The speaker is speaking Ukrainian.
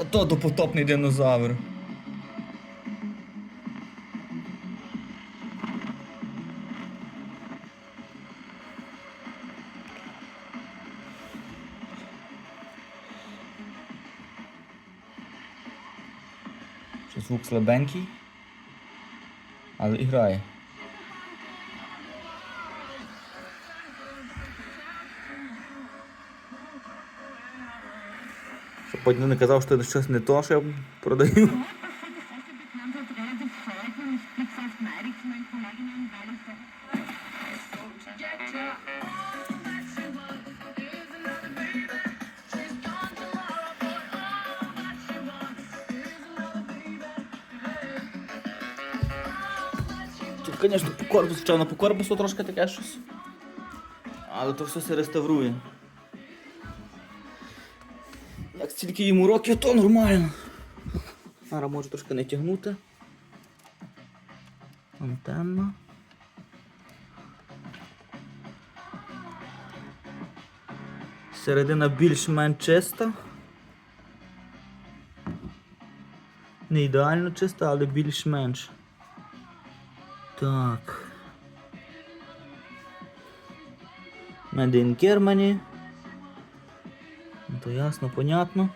Ото допотопний динозавр. Що звук слабенький, але і грає. Щоб потім не казав, що це щось не то, що я продаю. Звісно, по корпусу, воно по корпусу трошки таке щось. Але то все се реставрує. Як стільки йому років, то нормально. Зараз можу трошки не тягнути. Антенна. Середина більш-менш чиста. Не ідеально чиста, але більш-менш. Так. Made in Germany. То ясно, понятно.